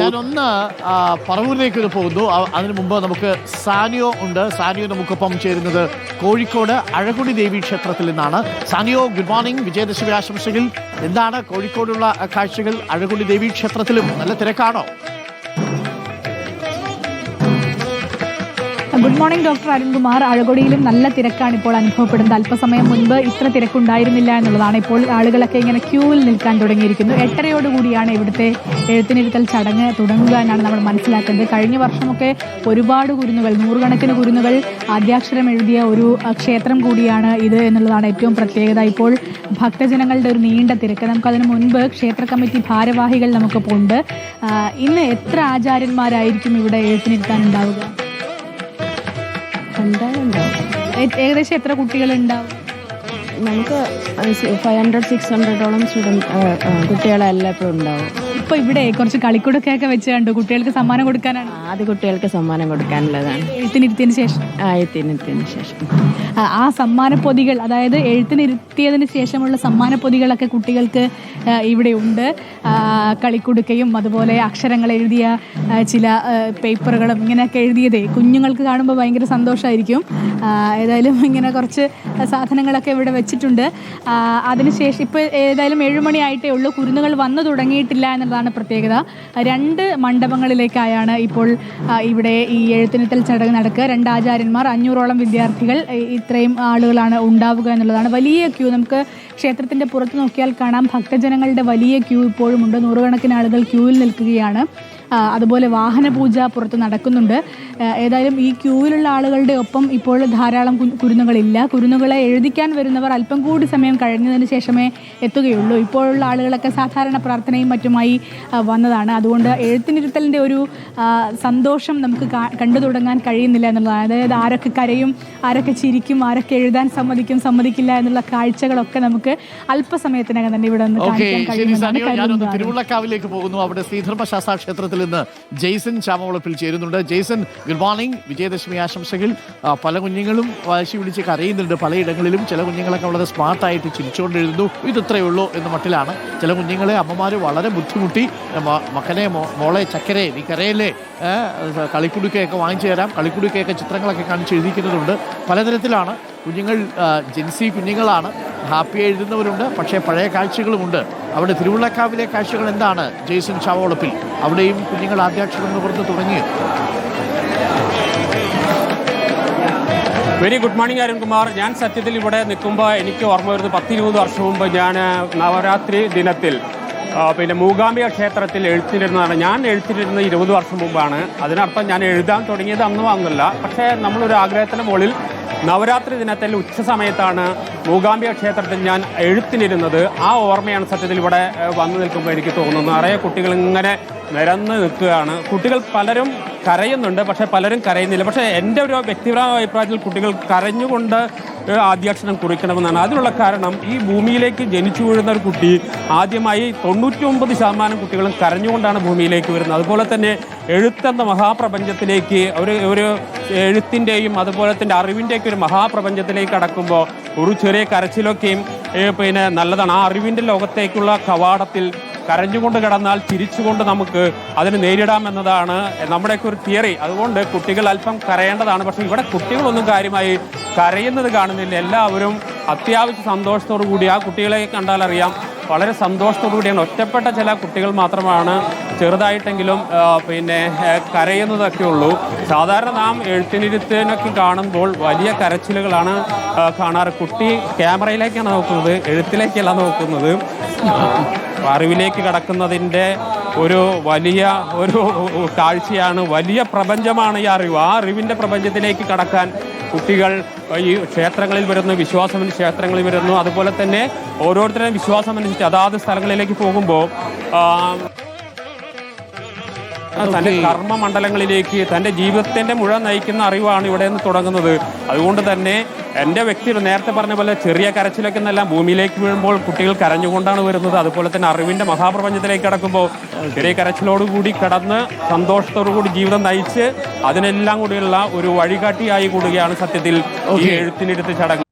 ഞാനൊന്ന് പറവൂരിലേക്ക് ഒന്ന് പോകുന്നു. അതിനു മുമ്പ് നമുക്ക് സാനിയോ ഉണ്ട്. സാനിയോ നമുക്കൊപ്പം ചേരുന്നത് കോഴിക്കോട് അഴകുടി ദേവി ക്ഷേത്രത്തിൽ നിന്നാണ്. സാനിയോ ഗുഡ് മോർണിംഗ് വിജയദശമി ആശംസകൾ. എന്താണ് കോഴിക്കോടുള്ള കാഴ്ചകൾ അഴകുടി ദേവി ക്ഷേത്രത്തിലും? നല്ല തിരക്കാണോ? Good morning doctor Arunkumar. അഴകൊടിയിലും നല്ല തിരക്കാണ് ഇപ്പോൾ അനുഭവപ്പെടുന്നത്. അല്പസമയം മുൻപ് ഇത്ര തിരക്കുണ്ടായിരുന്നില്ല എന്നുള്ളതാണ് ഇപ്പോൾ ആളുകളൊക്കെ ഇങ്ങനെ ക്യൂവിൽ നിൽക്കാൻ തുടങ്ങിയിരിക്കുന്നു. എട്ടരയോടുകൂടിയാണ് ഇവിടുത്തെ എഴുത്തിനിരുത്തൽ ചടങ്ങ് തുടങ്ങുക എന്നാണ് നമ്മൾ മനസ്സിലാക്കുന്നത്. കഴിഞ്ഞ വർഷമൊക്കെ ഒരുപാട് കുരുന്നുകൾ നൂറുകണക്കിന് കുരുന്നുകൾ ആദ്യാക്ഷരം എഴുതിയ ഒരു ക്ഷേത്രം കൂടിയാണ് ഇത് എന്നുള്ളതാണ് ഏറ്റവും പ്രത്യേകത. ഇപ്പോൾ ഭക്തജനങ്ങളുടെ ഒരു നീണ്ട തിരക്ക്. നമുക്കതിന് മുൻപ് ക്ഷേത്ര കമ്മിറ്റി ഭാരവാഹികൾ നമുക്കിപ്പോൾ ഉണ്ട്. ഇന്ന് എത്ര ആചാര്യന്മാരായിരിക്കും ഇവിടെ എഴുത്തിനിരുത്താൻ ഉണ്ടാവും ഏകദേശം എത്ര കുട്ടികൾ ഉണ്ടാവും നമുക്ക് ഫൈവ് ഹൺഡ്രഡ് സിക്സ് ഹൺഡ്രഡോളം സ്റ്റുഡന്റ് കുട്ടികളെല്ലാം എപ്പോഴും ഉണ്ടാവും. ഇപ്പൊ ഇവിടെ കുറച്ച് കളിക്കുടക്കൊക്കെ വെച്ച് കണ്ടു. കുട്ടികൾക്ക് സമ്മാനം കൊടുക്കാനാണ്. ആദ്യ കുട്ടികൾക്ക് സമ്മാനം കൊടുക്കാനുള്ളതാണ്. എഴുത്തിനിരുത്തിയതിന് ശേഷം? ആ എഴുത്തിനിരുത്തിയതിന് ശേഷം. ആ, സമ്മാന പൊതികൾ അതായത് എഴുത്തിനിരുത്തിയതിന് ശേഷമുള്ള സമ്മാന പൊതികളൊക്കെ കുട്ടികൾക്ക് ഇവിടെ ഉണ്ട്. കളിക്കുടുക്കയും അതുപോലെ അക്ഷരങ്ങൾ എഴുതിയ ചില പേപ്പറുകളും ഇങ്ങനെയൊക്കെ എഴുതിയതേ. കുഞ്ഞുങ്ങൾക്ക് കാണുമ്പോൾ ഭയങ്കര സന്തോഷമായിരിക്കും ഏതായാലും ഇങ്ങനെ കുറച്ച് സാധനങ്ങളൊക്കെ ഇവിടെ വെച്ചിട്ടുണ്ട്. അതിനുശേഷം ഇപ്പോൾ ഏതായാലും ഏഴുമണിയായിട്ടേ ഉള്ളൂ. കുരുന്നുകൾ വന്നു തുടങ്ങിയിട്ടില്ല എന്നുള്ളതാണ് പ്രത്യേകത. രണ്ട് മണ്ഡപങ്ങളിലേക്കായാണ് ഇപ്പോൾ ഇവിടെ ഈ എഴുത്തിനിട്ടൽ ചടങ്ങ് നടക്കുക. രണ്ട് ആചാര്യന്മാർ അഞ്ഞൂറോളം വിദ്യാർത്ഥികൾ ഇത്രയും ആളുകളാണ് ഉണ്ടാവുക എന്നുള്ളതാണ്. വലിയ ക്യൂ നമുക്ക് ക്ഷേത്രത്തിന്റെ പുറത്ത് നോക്കിയാൽ കാണാം. ഭക്തജനങ്ങളുടെ വലിയ ക്യൂ ഇപ്പോഴുമുണ്ട്. നൂറുകണക്കിന് ആളുകൾ ക്യൂവിൽ നിൽക്കുകയാണ്. അതുപോലെ വാഹന പൂജ പുറത്ത് നടക്കുന്നുണ്ട്. ഏതായാലും ഈ ക്യൂവിലുള്ള ആളുകളുടെ ഒപ്പം ഇപ്പോൾ ധാരാളം കുരുന്നുകളില്ല. കുരുന്നുകളെ എഴുതിക്കാൻ വരുന്നവർ അല്പം കൂടി സമയം കഴിഞ്ഞതിന് ശേഷമേ എത്തുകയുള്ളൂ. ഇപ്പോഴുള്ള ആളുകളൊക്കെ സാധാരണ പ്രാർത്ഥനയും മറ്റുമായി വന്നതാണ്. അതുകൊണ്ട് എഴുത്തിനിരുത്തലിന്റെ ഒരു സന്തോഷം നമുക്ക് കണ്ടു തുടങ്ങാൻ കഴിയുന്നില്ല എന്നുള്ളതാണ്. അതായത് ആരൊക്കെ കരയും ആരൊക്കെ ചിരിക്കും ആരൊക്കെ എഴുതാൻ സമ്മതിക്കും സമ്മതിക്കില്ല എന്നുള്ള കാഴ്ചകളൊക്കെ നമുക്ക് അല്പസമയത്തിനകം തന്നെ ഇവിടെ നിന്ന് തിരുവുള്ളക്കാവിലേക്ക് പോകുന്നു. അവിടെ ശ്രീധർമ്മശാസ്ത്ര ക്ഷേത്രത്തിൽ നിന്ന് ജെയ്സൺ ചാമവളപ്പിൽ ചേരുന്നുണ്ട്. ജെയ്സൺ ഗുഡ് മോർണിംഗ് വിജയദശമി ആശംസകൾ. പല കുഞ്ഞുങ്ങളും വാശി വിളിച്ച് കരയുന്നുണ്ട് പലയിടങ്ങളിലും. ചില കുഞ്ഞുങ്ങളൊക്കെ വളരെ സ്മാർട്ടായിട്ട് ചിരിച്ചുകൊണ്ട് എഴുതുന്നു ഇത് ഉള്ളൂ എന്ന മട്ടിലാണ്. ചില കുഞ്ഞുങ്ങളെ അമ്മമാർ വളരെ ബുദ്ധിമുട്ടി. മക്കനെ മോളെ ചക്കരെ നീ കരയല്ലേ? കളിക്കുടുക്കയൊക്കെ വാങ്ങിച്ചു തരാം. കളിക്കുടുക്കയൊക്കെ ചിത്രങ്ങളൊക്കെ കാണിച്ച് എഴുതിക്കുന്നതുണ്ട്. പലതരത്തിലാണ് കുഞ്ഞുങ്ങൾ ജെൻസി കുഞ്ഞുങ്ങളാണ്. ഹാപ്പി എഴുതുന്നവരുണ്ട് പക്ഷേ പഴയ കാഴ്ചകളുമുണ്ട്. അവിടെ തിരുവുള്ളക്കാവിലെ കാഴ്ചകൾ എന്താണ്? ജെയ്സൺ ചാവോളപ്പിൽ. അവിടെയും കുഞ്ഞുങ്ങൾ ആദ്യാക്ഷരം പുറത്ത് തുടങ്ങി. Very good morning Arunkumar. ഞാൻ സത്യത്തിൽ ഇവിടെ നിൽക്കുമ്പോൾ എനിക്ക് ഓർമ്മ വരുന്നത് പത്തിരുപത് വർഷം മുമ്പ് ഞാൻ നവരാത്രി ദിനത്തിൽ പിന്നെ മൂകാംബിക ക്ഷേത്രത്തിൽ എഴുത്തിരുന്നതാണ്. ഞാൻ എഴുത്തിരുന്നത് ഇരുപത് വർഷം മുമ്പാണ്. അതിനർത്ഥം ഞാൻ എഴുതാൻ തുടങ്ങിയത് അന്നും അന്നല്ല പക്ഷേ നമ്മളൊരു ആഗ്രഹത്തിന്റെ മുകളിൽ നവരാത്രി ദിനത്തിൽ ഉച്ച സമയത്താണ് മൂകാംബിക ക്ഷേത്രത്തിൽ ഞാൻ എഴുത്തിനിരുന്നത്. ആ ഓർമ്മയാണ് സത്യത്തിൽ ഇവിടെ വന്നു നിൽക്കുമ്പോൾ എനിക്ക് തോന്നുന്നത്. നിറയെ കുട്ടികൾ ഇങ്ങനെ നിരന്ന് നിൽക്കുകയാണ്. കുട്ടികൾ പലരും കരയുന്നുണ്ട് പക്ഷേ പലരും കരയുന്നില്ല. പക്ഷേ എന്റെ ഒരു വ്യക്തിപരമായ അഭിപ്രായത്തിൽ കുട്ടികൾ കരഞ്ഞുകൊണ്ട് ആദ്യാക്ഷരം കുറിക്കണമെന്നാണ്. അതിനുള്ള കാരണം ഈ ഭൂമിയിലേക്ക് ജനിച്ചു വീഴുന്ന ഒരു കുട്ടി ആദ്യമായി തൊണ്ണൂറ്റി ഒമ്പത് ശതമാനം കുട്ടികളും കരഞ്ഞുകൊണ്ടാണ് ഭൂമിയിലേക്ക് വരുന്നത്. അതുപോലെ തന്നെ എഴുത്തെന്ന മഹാപ്രപഞ്ചത്തിലേക്ക് ഒരു ഒരു എഴുത്തിന്റെയും അതുപോലെ തന്നെ അറിവിന്റെയൊക്കെ ഒരു മഹാപ്രപഞ്ചത്തിലേക്ക് കടക്കുമ്പോൾ ഒരു ചെറിയ കരച്ചിലൊക്കെയും പിന്നെ നല്ലതാണ്. ആ അറിവിന്റെ ലോകത്തേക്കുള്ള കവാടത്തിൽ കരഞ്ഞുകൊണ്ട് കിടന്നാൽ ചിരിച്ചുകൊണ്ട് നമുക്ക് അതിനെ നേരിടാം എന്നതാണ് നമ്മുടെയൊക്കെ ഒരു തിയറി. അതുകൊണ്ട് കുട്ടികൾ അല്പം കരയേണ്ടതാണ്. പക്ഷേ ഇവിടെ കുട്ടികളൊന്നും കാര്യമായി കരയുന്നത് കാണുന്നില്ല. എല്ലാവരും അത്യാവശ്യ സന്തോഷത്തോടു കൂടി ആ കുട്ടികളെ കണ്ടാൽ അറിയാം വളരെ സന്തോഷത്തോടു കൂടിയാണ്. ഒറ്റപ്പെട്ട ചില കുട്ടികൾ മാത്രമാണ് ചെറുതായിട്ടെങ്കിലും പിന്നെ കരയുന്നതൊക്കെ ഉള്ളൂ. സാധാരണ നാം എഴുത്തിനിരുത്തിനൊക്കെ കാണുമ്പോൾ വലിയ കരച്ചിലുകളാണ് കാണാറ്. കുട്ടി ക്യാമറയിലേക്കാണ് നോക്കുന്നത് എഴുത്തിലേക്കല്ല നോക്കുന്നത്. അറിവിലേക്ക് കടക്കുന്നതിന്റെ ഒരു വലിയ ഒരു കാഴ്ചയാണ് വലിയ പ്രപഞ്ചമാണ് ഈ അറിവ്. ആ അറിവിന്റെ പ്രപഞ്ചത്തിലേക്ക് കടക്കാൻ കുട്ടികൾ ഈ ക്ഷേത്രങ്ങളിൽ വരുന്നു വിശ്വാസം ക്ഷേത്രങ്ങളിൽ വരുന്നു. അതുപോലെ തന്നെ ഓരോരുത്തരുടെയും വിശ്വാസം അനുസരിച്ച് അതാത് സ്ഥലങ്ങളിലേക്ക് പോകുമ്പോൾ ആ, കർമ്മ മണ്ഡലങ്ങളിലേക്ക് തന്റെ ജീവിതത്തിന്റെ മുഴുവൻ നയിക്കുന്ന അറിവാണ് ഇവിടെ നിന്ന് തുടങ്ങുന്നത്. അതുകൊണ്ട് തന്നെ എന്റെ വ്യക്തി നേരത്തെ പറഞ്ഞ പോലെ ചെറിയ കരച്ചിലൊക്കെ എന്നെല്ലാം ഭൂമിയിലേക്ക് വീഴുമ്പോൾ കുട്ടികൾ കരഞ്ഞുകൊണ്ടാണ് വരുന്നത്. അതുപോലെ തന്നെ അറിവിന്റെ മഹാപ്രപഞ്ചത്തിലേക്ക് കടക്കുമ്പോൾ ചെറിയ കരച്ചിലോടുകൂടി കടന്ന് സന്തോഷത്തോടുകൂടി ജീവിതം നയിച്ച് അതിനെല്ലാം കൂടിയുള്ള ഒരു വഴികാട്ടിയായി കൂടുകയാണ് സത്യത്തിൽ ഈ എഴുത്തിനെടുത്ത് ചടങ്ങ്.